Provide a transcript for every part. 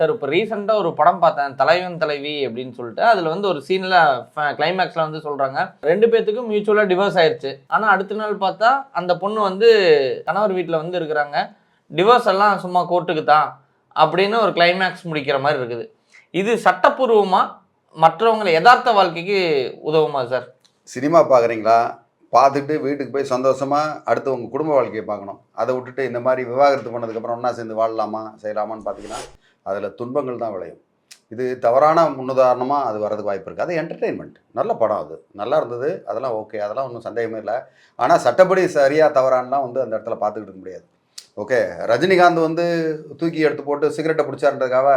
Sir இப்போ ரீசெண்டாக ஒரு படம் பார்த்தேன் தலைவன் தலைவி அப்படின்னு சொல்லிட்டு. அதில் வந்து ஒரு சீனில் கிளைமேக்ஸில் வந்து சொல்கிறாங்க ரெண்டு பேர்த்துக்கும் மியூச்சுவலாக டிவோர்ஸ் ஆயிடுச்சு ஆனால் அடுத்த நாள் பார்த்தா அந்த பொண்ணு வந்து கணவர் வீட்டில் வந்து இருக்கிறாங்க. டிவோர்ஸ் எல்லாம் சும்மா கோர்ட்டுக்கு தான் அப்படின்னு ஒரு கிளைமேக்ஸ் முடிக்கிற மாதிரி இருக்குது. இது சட்டப்பூர்வமாக மற்றவங்களை யதார்த்த வாழ்க்கைக்கு உதவுமா சார்? சினிமா பார்க்குறீங்களா பார்த்துட்டு வீட்டுக்கு போய் சந்தோஷமாக அடுத்து உங்கள் குடும்ப வாழ்க்கையை பார்க்கணும். அதை விட்டுட்டு இந்த மாதிரி விவாகரத்து பண்ணதுக்கப்புறம் ஒன்றா சேர்ந்து வாழலாமா செய்யலாமான்னு பார்த்தீங்கன்னா அதில் துன்பங்கள் தான் விளையும். இது தவறான முன்னுதாரணமாக அது வரதுக்கு வாய்ப்பு இருக்குது அது என்டர்டெயின்மெண்ட் நல்ல படம் அது. நல்லா இருந்தது அதெல்லாம் ஓகே அதெல்லாம் ஒன்றும் சந்தேகமே இல்லை. ஆனால் சட்டப்படி சரியாக தவறானலாம் வந்து அந்த இடத்துல பார்த்துக்கிட்டு இருக்க முடியாது. ஓகே ரஜினிகாந்த் வந்து தூக்கி எடுத்து போட்டு சிகரெட்டை பிடிச்சாருன்றதுக்காக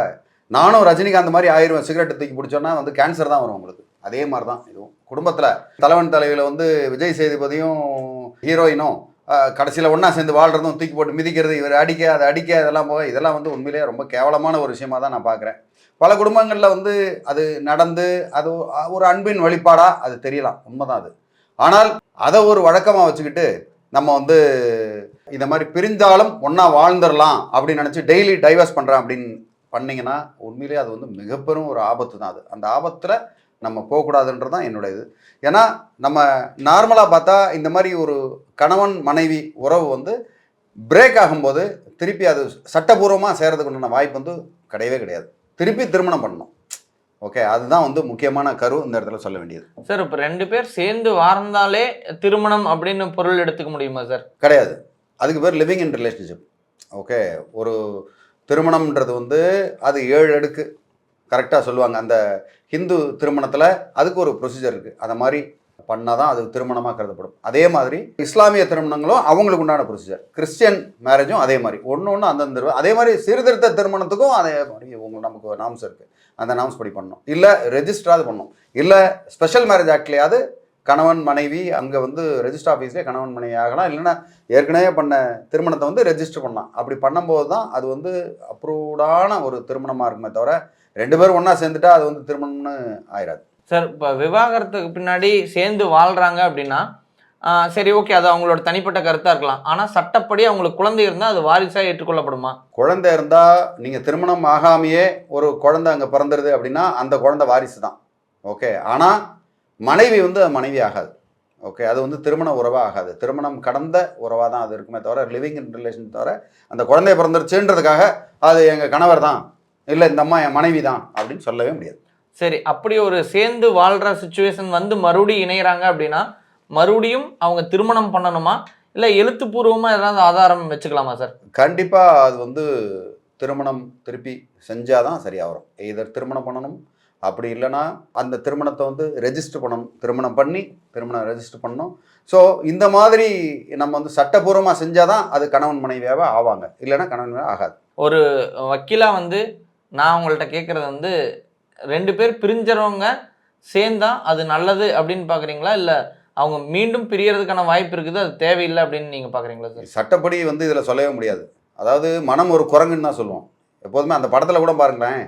நானும் ரஜினிகாந்த் மாதிரி ஆயிரம் சிகரெட்டை தூக்கி பிடிச்சோன்னா வந்து கேன்சர் தான் வரும் உங்களுக்கு அதே மாதிரி தான் இதுவும். குடும்பத்தில் தலைவன் தலைவியில் வந்து விஜய் சேதுபதியும் ஹீரோயினும் கடைசியில் ஒன்றா சேர்ந்து வாழ்கிறதும் தூக்கி போட்டு மிதிக்கிறது இவர் அடிக்க அதை அடிக்க இதெல்லாம் போக இதெல்லாம் வந்து உண்மையிலேயே ரொம்ப கேவலமான ஒரு விஷயமா தான் நான் பார்க்குறேன். பல குடும்பங்களில் வந்து அது நடந்து அது ஒரு அன்பின் வழிபாடாக அது தெரியலாம். உண்மைதான் அது. ஆனால் அதை ஒரு வழக்கமாக வச்சுக்கிட்டு நம்ம வந்து இந்த மாதிரி பிரிந்தாலும் ஒன்றா வாழ்ந்துடலாம் அப்படின்னு நினச்சி டெய்லி டைவர்ஸ் பண்ணுறேன் அப்படின்னு பண்ணிங்கன்னா உண்மையிலேயே அது வந்து மிகப்பெரும் ஒரு ஆபத்து தான் அது. அந்த ஆபத்தில் நம்ம போகக்கூடாதுன்றது தான் என்னோட இது. ஏன்னா நம்ம நார்மலாக பார்த்தா இந்த மாதிரி ஒரு கணவன் மனைவி உறவு வந்து பிரேக் ஆகும்போது திருப்பி அது சட்டபூர்வமாக செய்கிறதுக்கு உண்டான வாய்ப்பு வந்து கிடையவே கிடையாது. திருப்பி திருமணம் பண்ணணும். ஓகே அதுதான் வந்து முக்கியமான கரு இந்த இடத்துல சொல்ல வேண்டியது. சார் இப்போ ரெண்டு பேர் சேர்ந்து வாழ்ந்தாலே திருமணம் அப்படின்னு பொருள் எடுத்துக்க முடியுமா சார்? கிடையாது. அதுக்கு பேர் லிவிங் இன் ரிலேஷன்ஷிப் ஓகே ஒரு திருமணம்ன்றது வந்து அது ஏழு அடுக்கு. கரெக்டாக சொல்லுவாங்க. அந்த ஹிந்து திருமணத்தில் அதுக்கு ஒரு ப்ரொசீஜர் இருக்குது அந்த மாதிரி பண்ணால் தான் அது திருமணமாக கருதப்படும். அதே மாதிரி இஸ்லாமிய திருமணங்களும் அவங்களுக்கு உண்டான ப்ரொசீஜர் கிறிஸ்டியன் மேரேஜும் அதே மாதிரி. ஒன்று ஒன்று அந்தந்த அதே மாதிரி சீர்திருத்த திருமணத்துக்கும் அதே மாதிரி உங்களுக்கு நமக்கு நாம்ஸ் இருக்குது அந்த நாம்ஸ் படி பண்ணணும். இல்லை ரெஜிஸ்டராது பண்ணணும். இல்லை ஸ்பெஷல் மேரேஜ் ஆக்ட்லேயாவது கணவன் மனைவி அங்கே வந்து ரெஜிஸ்டர் ஆஃபீஸ்லேயே கணவன் மனைவி ஆகலாம். இல்லைன்னா ஏற்கனவே பண்ண திருமணத்தை வந்து ரெஜிஸ்டர் பண்ணலாம். அப்படி பண்ணும்போது தான் அது வந்து அப்ரூவ்டான ஒரு திருமணமாக இருக்குமே தவிர ரெண்டு பேரும் ஒன்றா சேர்ந்துட்டா அது வந்து திருமணம்னு ஆயிடாது சார் இப்போ விவாகரத்துக்கு பின்னாடி சேர்ந்து வாழ்கிறாங்க அப்படின்னா சரி ஓகே அது அவங்களோட தனிப்பட்ட கருத்தாக இருக்கலாம். ஆனால் சட்டப்படி அவங்களுக்கு குழந்தை இருந்தால் அது வாரிசாக ஏற்றுக்கொள்ளப்படுமா? குழந்தை இருந்தால் நீங்கள் திருமணம் ஆகாமையே ஒரு குழந்தை அங்கே பிறந்துருது அப்படின்னா அந்த குழந்தை வாரிசு தான் ஓகே. ஆனால் மனைவி வந்து அது மனைவி ஆகாது ஓகே அது வந்து திருமண உறவாக ஆகாது திருமணம் கடந்த உறவாக தான் அது இருக்குமே தவிர லிவிங் இன் ரிலேஷன் தவிர அந்த குழந்தை பிறந்துருச்சுன்றதுக்காக அது எங்கள் கணவர் தான். இல்லை இந்த அம்மா என் மனைவி தான் அப்படின்னு சொல்லவே முடியாது. சரி அப்படி ஒரு சேர்ந்து வாழ்கிற சுச்சுவேஷன் வந்து மறுபடியும் இணையறாங்க அப்படின்னா மறுபடியும் அவங்க திருமணம் பண்ணணுமா? இல்லை எழுத்துப்பூர்வமாக ஏதாவது ஆதாரம் வச்சுக்கலாமா சார் கண்டிப்பாக அது வந்து திருமணம் திருப்பி செஞ்சால் தான் சரியாக வரும் எதர் திருமணம் பண்ணணும் அப்படி இல்லைன்னா அந்த திருமணத்தை வந்து ரெஜிஸ்டர் பண்ணணும். திருமணம் பண்ணி திருமணம் ரெஜிஸ்டர் பண்ணணும். ஸோ இந்த மாதிரி நம்ம வந்து சட்டபூர்வமாக செஞ்சால் தான் அது கணவன் மனைவியாகவே ஆவாங்க. இல்லைன்னா கணவன் மனைவி ஆகாது. ஒரு வக்கீலாக வந்து நான் உங்கள்கிட்ட கேட்குறது வந்து ரெண்டு பேர் பிரிஞ்சறவங்க சேர்ந்தா அது நல்லது அப்படின்னு பார்க்குறீங்களா இல்லை அவங்க மீண்டும் பிரியறதுக்கான வாய்ப்பு இருக்குது அது தேவையில்லை அப்படின்னு நீங்கள் பார்க்குறீங்களா சார்? சட்டப்படி வந்து இதில் சொல்லவே முடியாது. அதாவது மனம் ஒரு குரங்குன்னு தான் சொல்லுவோம். எப்போதுமே அந்த படத்தில் கூட பாருங்களேன்.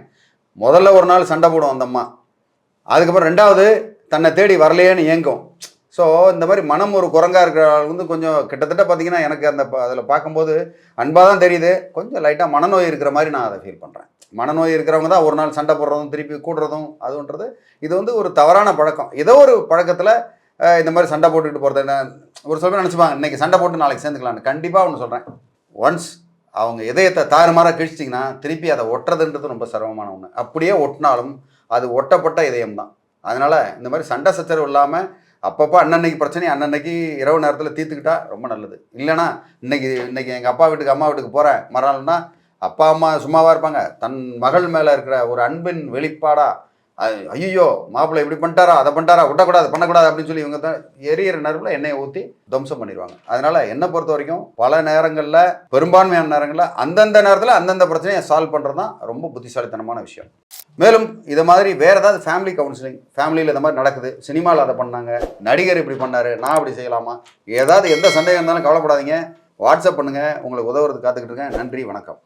முதல்ல ஒரு நாள் சண்டை போடும் அந்த அம்மா. அதுக்கப்புறம் ரெண்டாவது தன்னை தேடி வரலையேன்னு ஏங்கும். ஸோ இந்த மாதிரி மனம் ஒரு குரங்காக இருக்கிற ஆள் வந்து கொஞ்சம் கிட்டத்தட்ட பார்த்தீங்கன்னா எனக்கு அந்த அதில் பார்க்கும்போது அன்பாக தான் தெரியுது. கொஞ்சம் லைட்டாக மனநோய் இருக்கிற மாதிரி நான் அதை ஃபீல் பண்ணுறேன் மனநோய் இருக்கிறவங்க தான் ஒரு நாள் சண்டை போடுறதும் திருப்பி கூடுறதும் அதுன்றது இது வந்து ஒரு தவறான பழக்கம். ஏதோ ஒரு பழக்கத்தில் இந்த மாதிரி சண்டை போட்டுக்கிட்டு போகிறது என்ன ஒரு சொல்ல நினச்சிப்பாங்க இன்றைக்கி சண்டை போட்டு நாளைக்கு சேர்ந்துக்கலான்னு கண்டிப்பாக ஒன்று சொல்கிறேன் ஒன்ஸ் அவங்க இதயத்தை தாறுமாறாக கிழிச்சிங்கன்னா திருப்பி அதை ஒட்டுறதுன்றது ரொம்ப சிரமமான ஒன்று அப்படியே ஒட்டினாலும் அது ஒட்டப்பட்ட இதயம் தான் அதனால் இந்த மாதிரி சண்டை சச்சரவு இல்லாமல் அப்பப்போ அன்னன்னைக்கு பிரச்சனையை அன்னன்னைக்கு இரவு நேரத்தில் தீர்த்துக்கிட்டா ரொம்ப நல்லது. இல்லைனா இன்னைக்கு இன்னைக்கு எங்கள் அப்பா வீட்டுக்கு அம்மா வீட்டுக்கு போகிறேன் மறுநாள்னா அப்பா அம்மா சும்மாவாக இருப்பாங்க. தன் மகள் மேலே இருக்கிற ஒரு அன்பின் வெளிப்பாடாக ஐயோ மாப்பிள்ளை இப்படி பண்ணிட்டாரா அதை பண்ணிட்டாரா விட்டக்கூடாது பண்ணக்கூடாது அப்படின்னு சொல்லி இவங்க தான் எரியற எண்ணெயை ஊற்றி துவம்சம் பண்ணிடுவாங்க. அதனால் என்னை பொறுத்த வரைக்கும் பல நேரங்களில் பெரும்பான்மையான நேரங்களில் அந்தந்த நேரத்தில் அந்தந்த பிரச்சனையை சால்வ் பண்ணுறது தான் ரொம்ப புத்திசாலித்தனமான விஷயம். மேலும் இதை மாதிரி வேறு ஏதாவது ஃபேமிலி கவுன்சிலிங் ஃபேமிலியில் இந்த மாதிரி நடக்குது சினிமாவில் அதை பண்ணாங்க நடிகர் இப்படி பண்ணார் நான் அப்படி செய்யலாமா? ஏதாவது எந்த சந்தேகம் இருந்தாலும் கவலைப்படாதீங்க. வாட்ஸ்அப் பண்ணுங்கள் உங்களுக்கு உதவுறது காத்துக்கிட்டு இருக்கேன். நன்றி வணக்கம்.